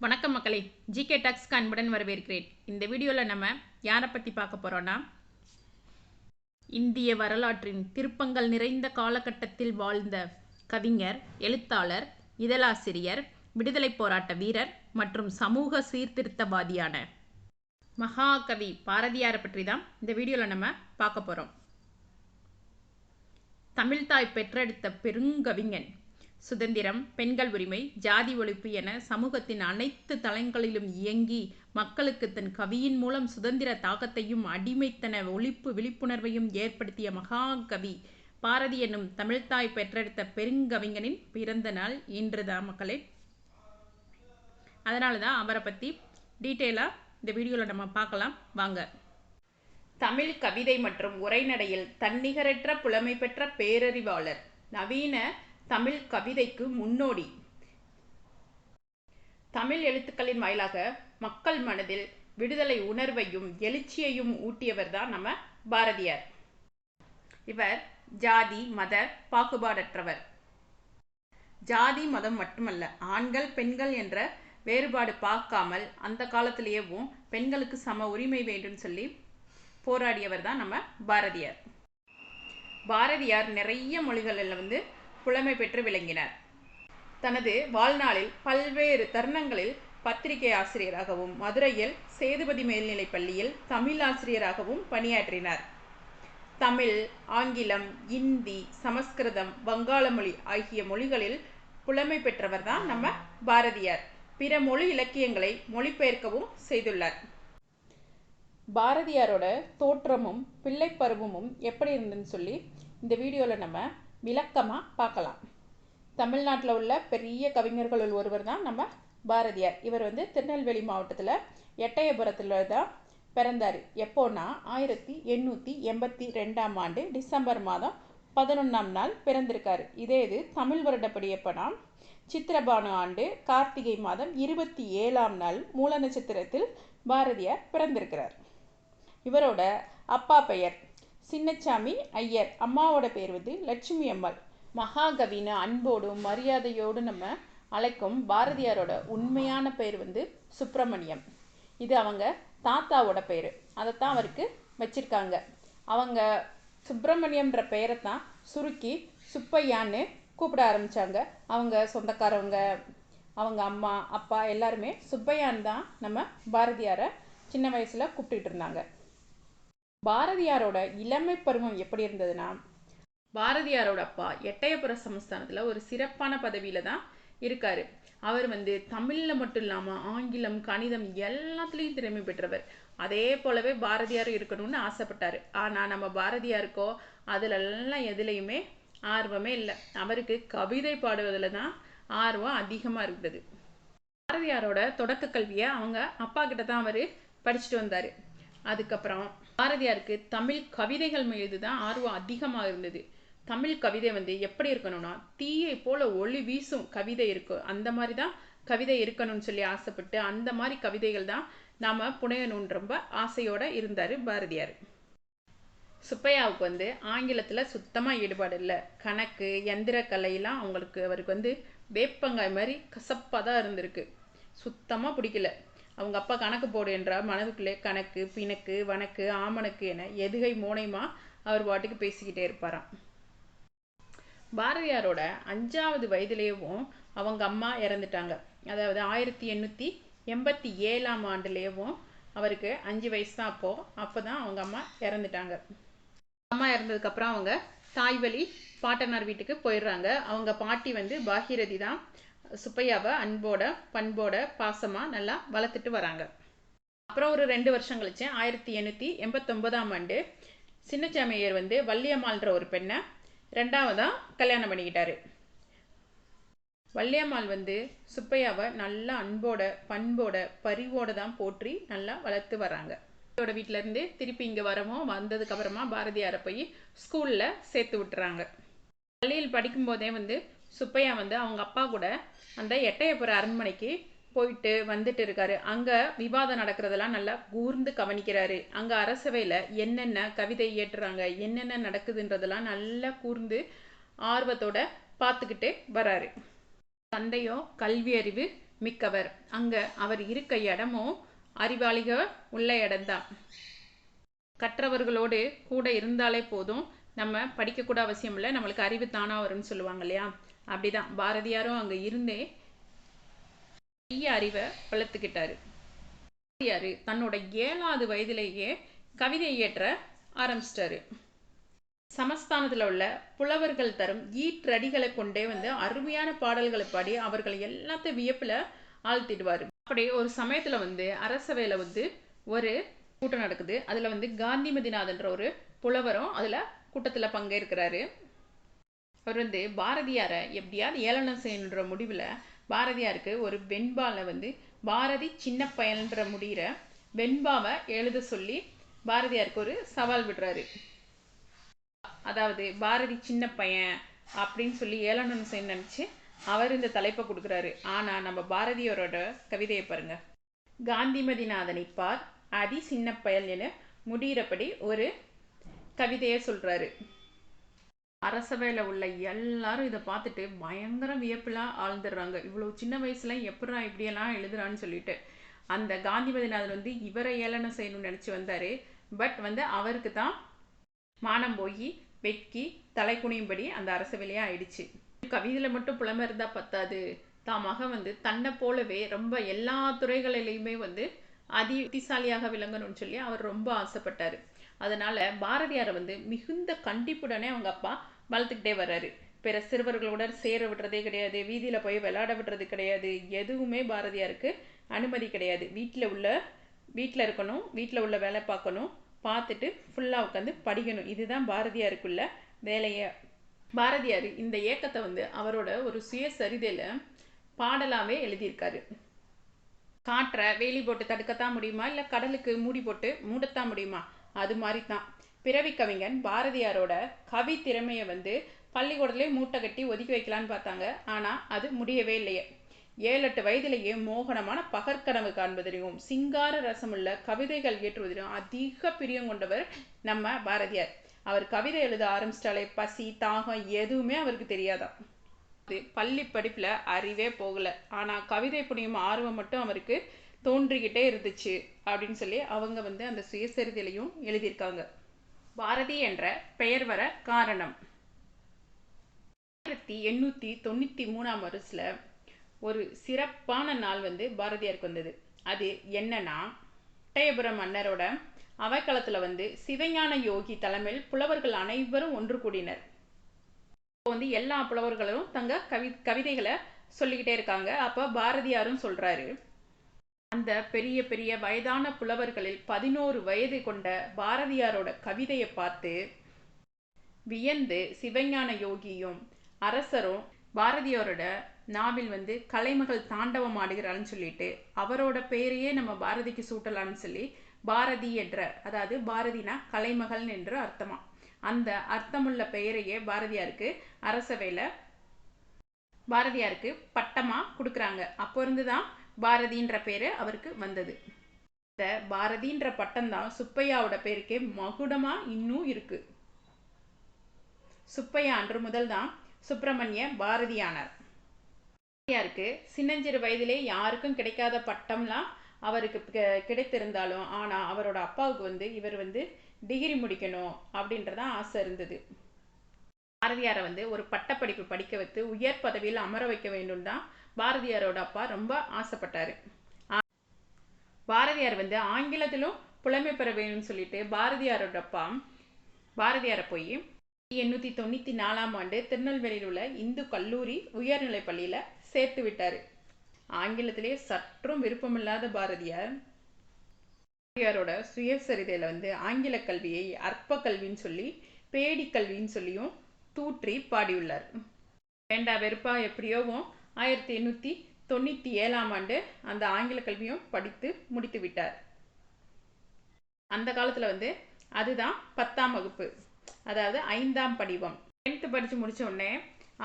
வணக்கம் மக்களே ஜிகே டாக்ஸ்க்கு அன்புடன் வரவேற்கிறேன். இந்த வீடியோவில் நம்ம யாரை பற்றி பார்க்க போகிறோன்னா இந்திய வரலாற்றின் திருப்பங்கள் நிறைந்த காலகட்டத்தில் வாழ்ந்த கவிஞர் எழுத்தாளர் இதழாசிரியர் விடுதலைப் போராட்ட வீரர் மற்றும் சமூக சீர்திருத்தவாதியான மகாகவி பாரதியாரை பற்றி தான் இந்த வீடியோவில் நம்ம பார்க்க போகிறோம் தமிழ்தாய் பெற்றெடுத்த பெருங்கவிஞன் சுதந்திரம் பெண்கள் உரிமை ஜாதி ஒழிப்பு என சமூகத்தின் அனைத்து தளங்களிலும் இயங்கி மக்களுக்கு தன் கவியின் மூலம் சுதந்திர தாக்கத்தையும் அடிமைத்தன ஒழிப்பு விழிப்புணர்வையும் ஏற்படுத்திய மகாகவி பாரதி என்னும் தமிழ்தாய் பெற்றெடுத்த பெருங்கவிஞனின் பிறந்த நாள் இன்றுதான் மக்களே. அதனால தான் அவரை பற்றி டீட்டெயிலாக இந்த வீடியோவில் நம்ம பார்க்கலாம். வாங்க. தமிழ் கவிதை மற்றும் உரைநடையில் தன்னிகரற்ற புலமை பெற்ற பேரறிவாளர் நவீன தமிழ் கவிதைக்கு முன்னோடி. தமிழ் எழுத்துக்களின் வாயிலாக மக்கள் மனதில் விடுதலை உணர்வையும் எழுச்சியையும் ஊட்டியவர் தான் நம்ம பாரதியார். இவர் ஜாதி மத பாகுபாடற்றவர். ஜாதி மதம் மட்டுமல்ல ஆண்கள் பெண்கள் என்ற வேறுபாடு பார்க்காமல் அந்த காலத்திலேயேவும் பெண்களுக்கு சம உரிமை வேண்டும் சொல்லி போராடியவர் தான் நம்ம பாரதியார். பாரதியார் நிறைய மொழிகளில் வந்து புலமை பெற்று விளங்கினார். தனது வாழ்நாளில் பல்வேறு தருணங்களில் பத்திரிகை ஆசிரியராகவும் மதுரையில் சேதுபதி மேல்நிலைப் பள்ளியில் தமிழ் ஆசிரியராகவும் பணியாற்றினார். தமிழ் ஆங்கிலம் இந்தி சமஸ்கிருதம் வங்காள மொழி ஆகிய மொழிகளில் புலமை பெற்றவர் தான் நம்ம பாரதியார். பிற மொழி இலக்கியங்களை மொழிபெயர்க்கவும் செய்துள்ளார். பாரதியாரோட தோற்றமும் பிள்ளை பருவமும் எப்படி இருந்துன்னு சொல்லி இந்த வீடியோவில் நம்ம விளக்கமாக பார்க்கலாம். தமிழ்நாட்டில் உள்ள பெரிய கவிஞர்களுள் ஒருவர் தான் நம்ம பாரதியார். இவர் வந்து திருநெல்வேலி மாவட்டத்தில் எட்டயபுரத்தில் தான் பிறந்தார். எப்போன்னா ஆயிரத்தி எண்ணூற்றி எண்பத்தி ரெண்டாம் ஆண்டு டிசம்பர் மாதம் பதினொன்றாம் நாள் பிறந்திருக்காரு. இதே இது தமிழ் வருடப்படி எப்போனா சித்திரபானு ஆண்டு கார்த்திகை மாதம் இருபத்தி ஏழாம் நாள் மூல நட்சத்திரத்தில் பாரதியார் பிறந்திருக்கிறார். இவரோட அப்பா பெயர் சின்னச்சாமி ஐயர். அம்மாவோட பேர் வந்து லட்சுமி அம்மாள். மகாகவின்னு அன்போடும் மரியாதையோடு நம்ம அழைக்கும் பாரதியாரோட உண்மையான பெயர் வந்து சுப்பிரமணியம். இது அவங்க தாத்தாவோட பேர். அதைத்தான் அவருக்கு வச்சிருக்காங்க. அவங்க சுப்பிரமணியம்ன்ற பெயரை தான் சுருக்கி சுப்பையான்னு கூப்பிட ஆரம்பித்தாங்க அவங்க சொந்தக்காரவங்க அவங்க அம்மா அப்பா எல்லாருமே சுப்பையான் தான் நம்ம பாரதியாரை சின்ன வயசில் கூப்பிட்டுட்டு இருந்தாங்க. பாரதியாரோட இளமை பருவம் எப்படி இருந்ததுன்னா பாரதியாரோட அப்பா எட்டயபுர சமஸ்தானத்தில் ஒரு சிறப்பான பதவியில் தான் இருக்காரு. அவர் வந்து தமிழில் மட்டும் இல்லாமல் ஆங்கிலம் கணிதம் எல்லாத்துலேயும் திறமை பெற்றவர். அதே போலவே பாரதியார் இருக்கணும்னு ஆசைப்பட்டார். ஆனால் நம்ம பாரதியாருக்கோ அதிலெல்லாம் எதுலேயுமே ஆர்வமே இல்லை. அவருக்கு கவிதை பாடுவதில் தான் ஆர்வம் அதிகமாக இருந்தது. பாரதியாரோட தொடக்க கல்வியை அவங்க அப்பா கிட்ட தான் அவர் படிச்சுட்டு வந்தார். அதுக்கப்புறம் பாரதியாருக்கு தமிழ் கவிதைகள் மீது தான் ஆர்வம் அதிகமாக இருந்தது. தமிழ் கவிதை வந்து எப்படி இருக்கணும்னா தீயை போல ஒளி வீசும் கவிதை இருக்கும் அந்த மாதிரி தான் கவிதை இருக்கணும்னு சொல்லி ஆசைப்பட்டு அந்த மாதிரி கவிதைகள் தான் நாம் புனையணும்னு ரொம்ப ஆசையோடு இருந்தார் பாரதியார். சுப்பையாவுக்கு வந்து ஆங்கிலத்தில் சுத்தமாக ஈடுபாடு இல்லை. கணக்கு எந்திரக்கலையெல்லாம் அவங்களுக்கு அவருக்கு வந்து வேப்பங்காய் மாதிரி கசப்பாக தான் இருந்திருக்கு. சுத்தமாக பிடிக்கல. அவங்க அப்பா கணக்கு போடு என்றால் மனதுக்குள்ளே கணக்கு பிணக்கு வணக்கு ஆமணக்கு என எதுகை மோனைமா அவர் பாட்டுக்கு பேசிக்கிட்டே இருப்பாராம். பாரதியாரோட அஞ்சாவது வயதுலேயும் அவங்க அம்மா இறந்துட்டாங்க. அதாவது ஆயிரத்தி எண்ணூற்றி எண்பத்தி ஏழாம் ஆண்டுலேயும் அவருக்கு அஞ்சு வயசு தான் அப்போது அப்போ. தான் அவங்க அம்மா இறந்துட்டாங்க. அம்மா இறந்ததுக்கப்புறம் அவங்க தாய்வழி பாட்டனார் வீட்டுக்கு போயிடுறாங்க. அவங்க பாட்டி வந்து பாகீரதி தான். சுப்பையாவை அன்போட பண்போட பாசமாக நல்லா வளர்த்துட்டு வராங்க. அப்புறம் ஒரு ரெண்டு வருஷம் கழிச்சு ஆயிரத்தி எண்ணூற்றி எண்பத்தொம்போதாம் ஆண்டு சின்னச்சாமியர் வந்து வள்ளியம்மாள்ன்ற ஒரு பெண்ணை ரெண்டாவதாக கல்யாணம் பண்ணிக்கிட்டாரு. வள்ளியம்மாள் வந்து சுப்பையாவை நல்லா அன்போட பண்போட பரிவோட தான் போற்றி நல்லா வளர்த்து வராங்க. அவரோட வீட்டிலேருந்து திருப்பி இங்கே வரவும் வந்ததுக்கப்புறமா பாரதியாரை போய் ஸ்கூலில் சேர்த்து விட்டுறாங்க. பள்ளியில் படிக்கும்போதே வந்து சுப்பையா வந்து அவங்க அப்பா கூட அந்த எட்டயபுர அரண்மனைக்கு போயிட்டு வந்துட்டு இருக்காரு. அங்கே விவாதம் நடக்கிறதெல்லாம் நல்லா கூர்ந்து கவனிக்கிறாரு. அங்கே அரசவையில் என்னென்ன கவிதை ஏற்றுறாங்க என்னென்ன நடக்குதுன்றதெல்லாம் நல்லா கூர்ந்து ஆர்வத்தோட பார்த்துக்கிட்டு வராரு. தந்தையோ கல்வி அறிவு மிக்கவர். அங்கே அவர் இருக்க இடமும் அறிவாளிக உள்ள இடம்தான். கற்றவர்களோடு கூட இருந்தாலே போதும். நம்ம படிக்கக்கூட அவசியம் இல்லை. நம்மளுக்கு அறிவு தானாக வரும்னு சொல்லுவாங்க இல்லையா? அப்படிதான். பாரதியாரும் அங்கே இருந்தே பெரிய அறிவை வளர்த்துக்கிட்டாரு. பாரதியார் தன்னோட ஏழாவது வயதிலேயே கவிதை இயற்ற ஆரம்பிச்சிட்டாரு. சமஸ்தானத்தில் உள்ள புலவர்கள் தரும் ஈற்றடிகளை கொண்டே வந்து அருமையான பாடல்களை பாடி அவர்களை எல்லாத்தையும் வியப்பில் ஆழ்த்திடுவார். அப்படி ஒரு சமயத்தில் வந்து அரசவையில் வந்து ஒரு கூட்டம் நடக்குது. அதில் வந்து காந்திமதிநாதன்ற ஒரு புலவரும் அதில் கூட்டத்தில் பங்கேற்கிறாரு. அவர் வந்து பாரதியாரை எப்படியாவது ஏளனம் செய்யணுன்ற முடிவில் பாரதியாருக்கு ஒரு வெண்பால வந்து பாரதி சின்ன பயன்ற முடிகிற வெண்பாவை எழுத சொல்லி பாரதியாருக்கு ஒரு சவால் விடுறாரு. அதாவது பாரதி சின்ன பையன் அப்படின்னு சொல்லி ஏளனம் செய்ய நினச்சி அவர் இந்த தலைப்பை கொடுக்குறாரு. ஆனால் நம்ம பாரதியாரோட கவிதையை பாருங்க. காந்திமதிநாதனை பார் அதி சின்ன பயல் என முடிகிறபடி ஒரு கவிதையை சொல்கிறாரு அரசவையில் உள்ள எல்லாரும் இதை பார்த்துட்டு பயங்கர வியப்பிலாம் ஆழ்ந்துடுறாங்க. இவ்வளோ சின்ன வயசில் எப்படா இப்படியெல்லாம் எழுதுறான்னு சொல்லிட்டு. அந்த காந்திமதிநாதன் வந்து இவரை ஏளனம் செய்யணும்னு நினச்சி வந்தார். பட் வந்து அவருக்கு தான் மானம் போய் வெட்கி தலை குனியும்படி அந்த அரசவையிலேயே ஆயிடுச்சு. கவிதையில் மட்டும் புலமை இருந்தால் பத்தாது. தான் மகன் வந்து தன்னை போலவே ரொம்ப எல்லா துறைகளிலையுமே வந்து அதி புத்திசாலியாக விளங்கணும்னு சொல்லி அவர் ரொம்ப ஆசைப்பட்டார். அதனால் பாரதியாரை வந்து மிகுந்த கண்டிப்புடனே அவங்க அப்பா வளர்த்துக்கிட்டே வர்றாரு. பிற சிறுவர்களோட சேர விடுறதே கிடையாது வீதியில் போய் விளையாட விடுறது கிடையாது எதுவுமே பாரதியாருக்கு அனுமதி கிடையாது. வீட்டில் உள்ள வீட்டில் இருக்கணும் வீட்டில் உள்ள வேலை பார்க்கணும் பார்த்துட்டு ஃபுல்லாக உட்காந்து படிக்கணும். இதுதான் பாரதியாருக்குள்ள வேலையை. பாரதியார் இந்த ஏக்கத்தை வந்து அவரோட ஒரு சுயசரிதையில் பாடலாகவே எழுதியிருக்காரு. காற்றை வேலி போட்டு தடுக்கத்தான் முடியுமா? இல்லை கடலுக்கு மூடி போட்டு மூடத்தான் முடியுமா? அது மாதிரி தான் பிறவி கவிஞன் பாரதியாரோட கவி திறமையை வந்து பள்ளிக்கூடத்துலேயே மூட்டை கட்டி ஒதுக்கி வைக்கலான்னு பார்த்தாங்க. ஆனால் அது முடியவே இல்லையே. ஏழு எட்டு வயதிலேயே மோகனமான பகற்கனவு காண்பதிலும் சிங்கார ரசமுள்ள கவிதைகள் இயற்றுவதிலும் அதிக பிரியம் கொண்டவர் நம்ம பாரதியார். அவர் கவிதை எழுத ஆரம்பிச்சிட்டாலே பசி தாகம் எதுவுமே அவருக்கு தெரியாதான். பள்ளி படிப்பில் அறிவே போகலை. ஆனால் கவிதை புனியும் ஆர்வம் மட்டும் அவருக்கு தோன்றிக்கிட்டே இருந்துச்சு அப்படின்னு சொல்லி அவங்க வந்து அந்த சுயசரிதையிலையும் எழுதியிருக்காங்க. பாரதி என்ற பெயர் வர காரணம். ஆயிரத்தி எண்ணூற்றி தொண்ணூற்றி மூணாம் வருஷத்தில் ஒரு சிறப்பான நாள் வந்து பாரதியாருக்கு வந்தது. அது என்னன்னா பட்டயபுரம் மன்னரோட அவைக்களத்தில் வந்து சிவஞான யோகி தலைமையில் புலவர்கள் அனைவரும் ஒன்று கூடினர். வந்து எல்லா புலவர்களும் தங்க கவி கவிதைகளை சொல்லிக்கிட்டே இருக்காங்க. அப்போ பாரதியாரும் சொல்கிறாரு அந்த பெரிய பெரிய வயதான புலவர்களில் பதினோரு வயது கொண்ட பாரதியாரோட கவிதையை பார்த்து வியந்து சிவஞான யோகியும் அரசரும் பாரதியாரோட நாவில் வந்து கலைமகள் தாண்டவம் ஆடுகிறாள்னு சொல்லிட்டு அவரோட பெயரையே நம்ம பாரதிக்கு சூட்டலாம்னு சொல்லி பாரதி என்ற அதாவது பாரதினா கலைமகள் என்று அர்த்தமா. அந்த அர்த்தமுள்ள பெயரையே பாரதியாருக்கு அரசவையில் பாரதியாருக்கு பட்டமாக கொடுக்குறாங்க. அப்போ இருந்து தான் பாரதின்ற பேர் அவருக்கு வந்தது. இந்த பாரதின்ற பட்டம் தான் சுப்பையாவோட பேருக்கே மகுடமாக இன்னும் இருக்கு. சுப்பையா அன்று முதல் தான் சுப்பிரமணிய பாரதியானார். பாரதியாருக்கு சின்னஞ்சிறு வயதிலே யாருக்கும் கிடைக்காத பட்டம்லாம் அவருக்கு கிடைத்திருந்தாலும் ஆனால் அவரோட அப்பாவுக்கு வந்து இவர் வந்து டிகிரி முடிக்கணும் அப்படின்றதான் ஆசை இருந்தது. பாரதியாரை வந்து ஒரு பட்டப்படிப்பு படிக்க வைத்து உயர் பதவியில் அமர வைக்க வேண்டும் தான் பாரதியாரோட அப்பா ரொம்ப ஆசைப்பட்டார். பாரதியார் வந்து ஆங்கிலத்திலும் புலமை பெற வேணும்னு சொல்லிட்டு பாரதியாரோட அப்பா பாரதியாரை போய் எண்ணூற்றி தொண்ணூற்றி நாலாம் ஆண்டு திருநெல்வேலியில் உள்ள இந்து கல்லூரி உயர்நிலைப் பள்ளியில் சேர்த்து விட்டார். ஆங்கிலத்திலே சற்றும் விருப்பமில்லாத பாரதியார் பாரதியாரோட சுயசரிதையில் வந்து ஆங்கில கல்வியை அற்ப கல்வின்னு சொல்லி பேடி கல்வின்னு சொல்லியும் தூற்றி பாடியுள்ளார். வேண்டா வெறுப்பா எப்படியோவும் ஆயிரத்தி எண்ணூற்றி தொண்ணூற்றி ஏழாம் ஆண்டு அந்த ஆங்கில கல்வியும் படித்து முடித்து விட்டார். அந்த காலத்தில் வந்து அதுதான் பத்தாம் வகுப்பு. அதாவது ஐந்தாம் படிவம். டென்த்து படித்து முடித்த உடனே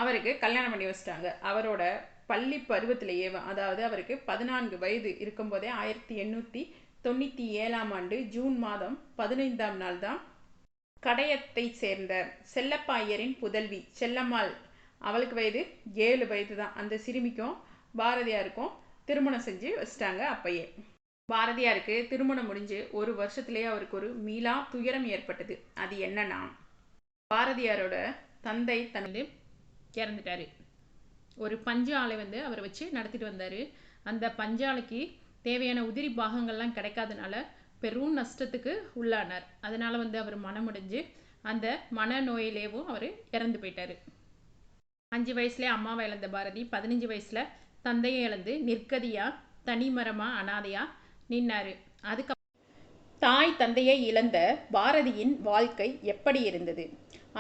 அவருக்கு கல்யாணம் பண்ணி வச்சிட்டாங்க. அவரோட பள்ளி பருவத்திலேயே அதாவது அவருக்கு பதினான்கு வயது இருக்கும்போதே ஆயிரத்தி எண்ணூற்றி தொண்ணூற்றி ஏழாம் ஆண்டு ஜூன் மாதம் பதினைந்தாம் நாள் தான் கடையத்தை சேர்ந்த செல்லப்பாயரின் புதல்வி செல்லம்மாள் அவளுக்கு வயது ஏழு வயது தான் அந்த சிறுமிக்கும் பாரதியாருக்கும் திருமணம் செஞ்சு வச்சிட்டாங்க அப்பயே. பாரதியாருக்கு திருமணம் முடிஞ்சு ஒரு வருஷத்துலேயே அவருக்கு ஒரு மீளா துயரம் ஏற்பட்டது. அது என்னன்னா பாரதியாரோட தந்தை தனது இறந்துட்டாரு. ஒரு பஞ்சு ஆலை வந்து அவரை வச்சு நடத்திட்டு வந்தார். அந்த பஞ்சு ஆலைக்கு தேவையான உதிரி பாகங்கள்லாம் கிடைக்காதனால பெரும் நஷ்டத்துக்கு உள்ளானார். அதனால் வந்து அவர் மனமுடைஞ்சு அந்த மனநோயிலேவும் அவர் இறந்து போயிட்டார். அஞ்சு வயசுலேயே அம்மாவை இழந்த பாரதி பதினஞ்சு வயசில் தந்தையை இழந்து நிற்கதியாக தனிமரமாக அனாதையாக நின்னார். அதுக்கு தாய் தந்தையை இழந்த பாரதியின் வாழ்க்கை எப்படி இருந்தது?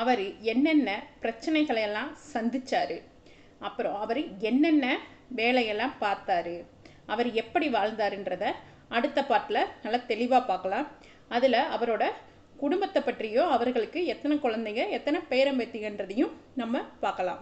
அவர் என்னென்ன பிரச்சனைகளையெல்லாம் சந்திச்சாரு? அப்புறம் அவர் என்னென்ன வேலையெல்லாம் பார்த்தாரு? அவர் எப்படி வாழ்ந்தாருன்றத அடுத்த பாட்டில் நல்லா தெளிவாக பார்க்கலாம். அதில் அவரோட குடும்பத்தை பற்றியோ அவர்களுக்கு எத்தனை குழந்தைங்க எத்தனை பேரம்பத்திகன்றதையும் நம்ம பார்க்கலாம்.